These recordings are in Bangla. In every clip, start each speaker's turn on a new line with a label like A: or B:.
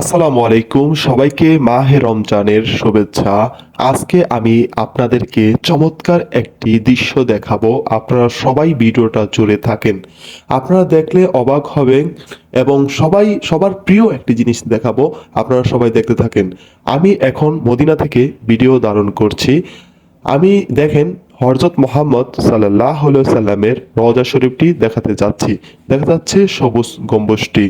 A: আসসালামু আলাইকুম, সবাইকে মাহে রমজানের শুভেচ্ছা। আজকে আমি আপনাদেরকে চমৎকার একটি দৃশ্য দেখাবো। আপনারা সবাই ভিডিওটা জুড়ে থাকেন। আপনারা দেখলে অবাক হবেন এবং সবাই, সবার প্রিয় একটি জিনিস দেখাবো। আপনারা সবাই দেখতে থাকেন। আমি এখন মদিনা থেকে ভিডিও ধারণ করছি। আমি দেখেন হরজত মোহাম্মদ সাল্লাহ সাল্লামের রজা শরীফটি দেখাতে যাচ্ছি। দেখা যাচ্ছে সবুজ গম্বুজটি।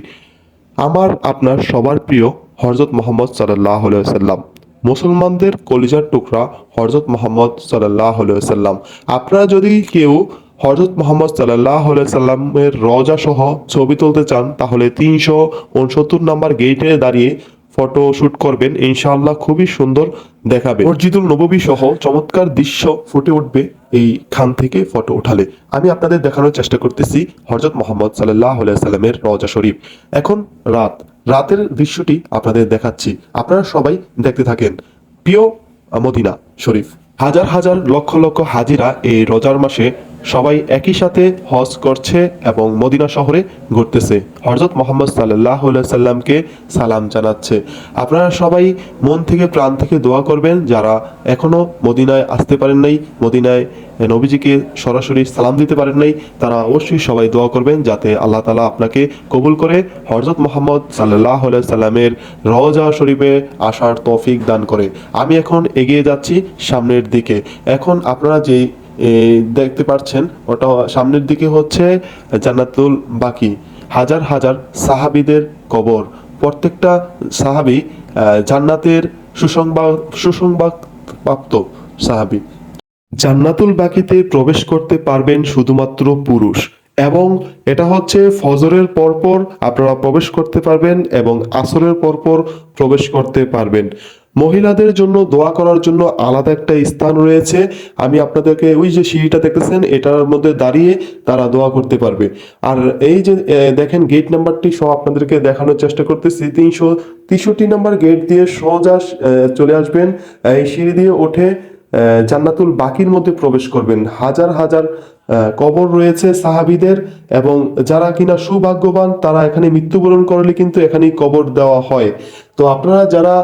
A: আমার আপনার সবার প্রিয় হরজত মোহাম্মদ সাল্লাহ সাল্লাম মুসলমানদের কলিজার টুকরা হরজত মোহাম্মদ সাল্লাহ সাল্লাম আপনারা যদি কেউ হরজত মোহাম্মদ সাল্লাহ সাল্লামের রজা সহ ছবি তুলতে চান, তাহলে তিনশো উনসত্তর নম্বর গেটে দাঁড়িয়ে ফটো শুট করবেন, ইনশাআল্লাহ খুবই সুন্দর দেখাবে। মসজিদুল নববী সহ চমৎকার দৃশ্য ফুটে উঠবে এই খান থেকে ফটো উঠালে। আমি আপনাদের দেখানোর চেষ্টা করতেছি হরজত মোহাম্মদ সাল্লাহ সাল্লামের রওজা শরীফ। এখন রাত, রাতের দৃশ্যটি আপনাদের দেখাচ্ছি। আপনারা সবাই দেখতে থাকেন। প্রিয় মদিনা শরীফ। হাজার হাজার লক্ষ লক্ষ হাজিরা এই রোজার মাসে সবাই একই সাথে হজ করছে এবং মদিনা শহরে ঘুরতেছে। হজরত মোহাম্মদ সাল্লাহ সাল্লামকে সালাম জানাচ্ছে। আপনারা সবাই মন থেকে প্রাণ থেকে দোয়া করবেন যারা এখনও মদিনায় আসতে পারেন নাই মদিনায় নবীজিকে সরাসরি সালাম দিতে পারেন নাই তারা অবশ্যই সবাই দোয়া করবেন যাতে আল্লাহ তালা আপনাকে কবুল করে হজরত মোহাম্মদ সাল্লাহ সাল্লামের রওজা শরীফে আসার তৌফিক দান করে। আমি এখন এগিয়ে যাচ্ছি সামনের দিকে। এখন আপনারা যে এ, দেখতে পাচ্ছেন ওটা সামনের দিকে হচ্ছে জান্নাতুল বাকি। হাজার হাজার সাহাবিদের কবর। প্রত্যেকটা সাহাবি জান্নাতের সুসংবাদ সুসংবাদ প্রাপ্ত সাহাবি। জান্নাতুল বাকিতে প্রবেশ করতে পারবেন শুধুমাত্র পুরুষ। এবং এটা হচ্ছে ফজরের পরপর আপনারা প্রবেশ করতে পারবেন এবং আসরের পরপর প্রবেশ করতে পারবেন। মহিলাদের জন্য দোয়া করার জন্য আলাদা একটা স্থান রয়েছে। আমি আপনাদেরকে ওই যে সিঁড়িটা দেখতেছেন এটার মধ্যে দাঁড়িয়ে তারা দোয়া করতে পারবে। আর এই যে দেখেন গেট নাম্বারটি সহ আপনাদেরকে দেখানোর চেষ্টা করতেছি। তিনশো তেষট্টি নাম্বার গেট দিয়ে সোজা চলে আসবেন। এই সিঁড়ি দিয়ে আহ, জান্নাতুল বাকির মধ্যে প্রবেশ করবেন। হাজার হাজার কবর রয়েছে সাহাবিদের এবং যারা কিনা সৌভাগ্যবান, তারা এখানে মৃত্যুবরণ করলে কিন্তু এখানেই কবর দেওয়া হয়। তো আপনারা যারা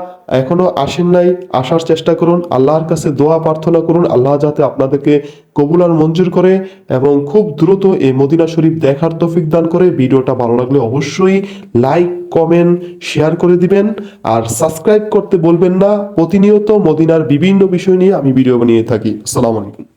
A: এখনও আসেন নাই, আসার চেষ্টা করুন, আল্লাহর কাছে দোয়া প্রার্থনা করুন, আল্লাহ যাতে আপনাদেরকে কবুলার মঞ্জুর করে এবং খুব দ্রুত এই মদিনা শরীফ দেখার তৌফিক দান করে। ভিডিওটা ভালো লাগলে অবশ্যই লাইক, কমেন্ট, শেয়ার করে দিবেন। আর সাবস্ক্রাইব করতে বলবেন না। প্রতিনিয়ত মদিনার বিভিন্ন বিষয় নিয়ে আমি ভিডিও বানিয়ে থাকি। আসসালামু আলাইকুম।